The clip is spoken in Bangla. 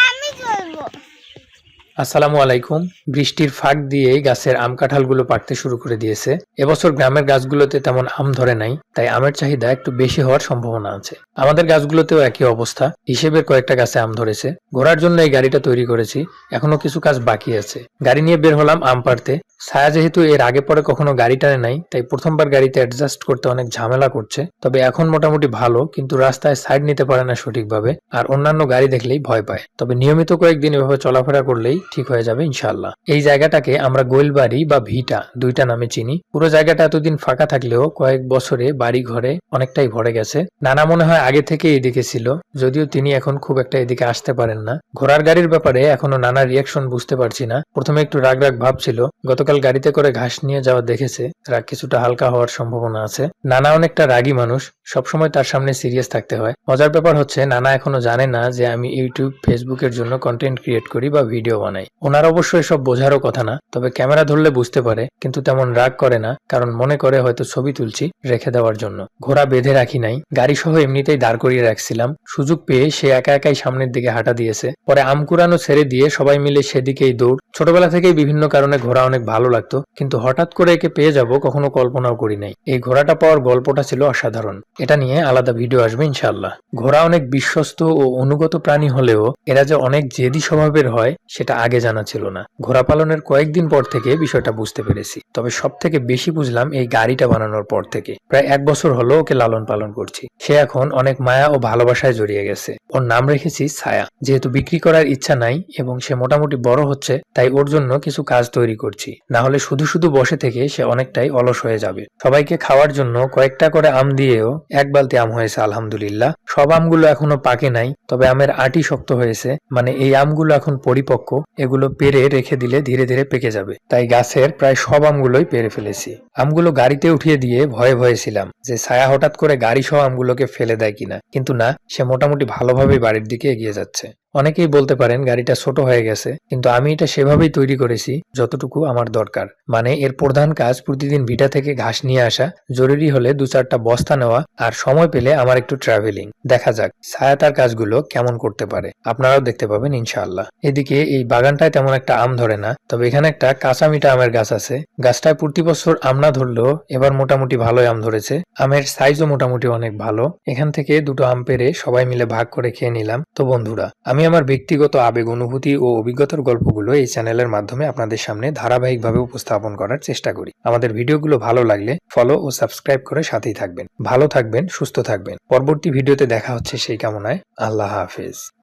আমি করব আসসালামু আলাইকুম। বৃষ্টির ফাঁক দিয়ে গাছের আম কাঁঠালগুলো পাকতে শুরু করে দিয়েছে। এবছর গ্রামের গাছগুলোতে তেমন আম ধরে নাই, তাই আমের চাহিদা একটু বেশি হওয়ার সম্ভাবনা আছে। আমাদের গাছগুলোতেও একই অবস্থা হিসেবের কয়েকটা গাছে আম ধরেছে। ঘোরার জন্য এই গাড়িটা তৈরি করেছি, এখনও কিছু কাজ বাকি আছে। গাড়ি নিয়ে বের হলাম আম পাড়তে। ছায়া যেহেতু এর আগে পরে কখনো গাড়ি টানে নাই, তাই প্রথমবার গাড়িতে অ্যাডজাস্ট করতে অনেক ঝামেলা করছে। তবে এখন মোটামুটি ভালো, কিন্তু রাস্তায় সাইড নিতে পারে না সঠিকভাবে, আর অন্যান্য গাড়ি দেখলেই ভয় পায়। তবে নিয়মিত কয়েকদিন এভাবে চলাফেরা করলেই ঠিক হয়ে যাবে ইনশাল্লাহ এই জায়গাটাকে আমরা গোয়েলবাড়ি বা ভিটা দুইটা নামে চিনি। পুরো জায়গাটা এতদিন ফাঁকা থাকলেও কয়েক বছরে বাড়ি ঘরে অনেকটাই ভরে গেছে। নানা মনে হয় আগে থেকে এদিকে ছিল, যদিও তিনি এখন খুব একটা এদিকে আসতে পারেন না। ঘোড়ার গাড়ির ব্যাপারে এখনও নানা রিয়াকশন বুঝতে পারছি না। প্রথমে একটু রাগ রাগ ভাব ছিল, গতকাল গাড়িতে করে ঘাস নিয়ে যাওয়া দেখেছে, রাগ কিছুটা হালকা হওয়ার সম্ভাবনা আছে। নানা অনেকটা রাগী মানুষ, সবসময় তার সামনে সিরিয়াস থাকতে হয়। মজার ব্যাপার হচ্ছে, নানা এখনও জানে না যে আমি ইউটিউব ফেসবুকের জন্য কন্টেন্ট ক্রিয়েট করি বা ভিডিও বানাই। ওনার অবশ্য এসব বোঝারও কথা না, তবে ক্যামেরা ধরলে বুঝতে পারে, কিন্তু তেমন রাগ করে না, কারণ মনে করে হয়তো ছবি তুলছি রেখে দেওয়ার জন্য। ঘোড়া বেঁধে রাখি নাই গাড়ি সহ এমনিতেই দাঁড় করিয়ে রাখছিলাম। সুযোগ পেয়ে সে একা একাই সামনের দিকে হাঁটা দিয়েছে। পরে আম কুড়ানো ছেড়ে দিয়ে সবাই মিলে সেদিকেই দৌড়। ছোটবেলা থেকেই বিভিন্ন কারণে ঘোড়া অনেক ভালো লাগতো, কিন্তু হঠাৎ করে একে পেয়ে যাব কখনো কল্পনাও করি নাই। এই ঘোড়াটা পাওয়ার গল্পটা ছিল অসাধারণ। এটা নিয়ে আলাদা ভিডিও আসবে ইনশাল্লাহ ঘোড়া অনেক বিশ্বস্ত ও অনুগত প্রাণী হলেও এরা যে অনেক জেদি স্বভাবের হয়, সেটা আগে জানা ছিল না। ঘোড়া পালনের কয়েকদিন পর থেকে বিষয়টা বুঝতে পেরেছি। তবে সব থেকে বেশি বুঝলাম এই গাড়িটা বানানোর পর থেকে। প্রায় এক বছর হলো ওকে লালন পালন করছি। সে এখন অনেক মায়া ও ভালোবাসায় জড়িয়ে গেছে। ওর নাম রেখেছি ছায়া। যেহেতু বিক্রি করার ইচ্ছা নাই এবং সে মোটামুটি বড় হচ্ছে, তাই ওর জন্য কিছু কাজ তৈরি করছি। না হলে শুধু শুধু বসে থেকে সে অনেকটাই অলস হয়ে যাবে। সবাইকে খাওয়ার জন্য কয়েকটা করে আম দিয়েও এক বালতি আম হয়েছে, আলহামদুলিল্লাহ। সব আমগুলো এখনও পাকে নাই, তবে আমের আটি শক্ত হয়েছে। মানে এই আমগুলো এখন পরিপক্ক, এগুলো পেরে রেখে দিলে ধীরে ধীরে পেকে যাবে। তাই গাছের প্রায় সব আমগুলোই পেরে ফেলেছি। আমগুলো গাড়িতে উঠিয়ে দিয়ে ভয়ে ভয়ে ছিলাম যে ছায়া হঠাৎ করে গাড়ি সহ আমগুলোকে ফেলে দেয় কিনা। কিন্তু না, সে মোটামুটি বাড়ির দিকে এগিয়ে যাচ্ছে। অনেকেই বলতে পারেন গাড়িটা ছোট হয়ে গেছে, কিন্তু আমি এটা সেভাবেই তৈরি করেছি যতটুকু আমার দরকার। মানে এর প্রধান কাজ প্রতিদিন ভিটা থেকে ঘাস নিয়ে আসা, জরুরি হলে দু চারটা বস্তা নেওয়া আর সময় পেলে আমার একটু ট্রাভেলিং দেখা যাক ছায়া তার কাজগুলো কেমন করতে পারে। আপনারাও দেখতে পাবেন ইনশাআল্লাহ। এদিকে এই বাগানটায় তেমন একটা আম ধরে না, তবে এখানে একটা কাঁচা মিঠা আমের গাছ আছে। গাছটায় প্রতি বছর আম না ধরলেও এবার মোটামুটি ভালোই আম ধরেছে। আমের সাইজও মোটামুটি অনেক ভালো। এখান থেকে দুটো আম পেরে সবাই মিলে ভাগ করে খেয়ে নিলাম। তো বন্ধুরা, আমি আমার ব্যক্তিগত আবেগ, অনুভূতি ও অভিজ্ঞতার গল্পগুলো এই চ্যানেলের মাধ্যমে আপনাদের সামনে ধারাবাহিকভাবে উপস্থাপন করার চেষ্টা করি। আমাদের ভিডিওগুলো ভালো লাগলে ফলো ও সাবস্ক্রাইব করে সাথেই থাকবেন। ভালো থাকবেন, সুস্থ থাকবেন। পরবর্তী ভিডিওতে দেখা হচ্ছে সেই কামনায়। আল্লাহ হাফেজ।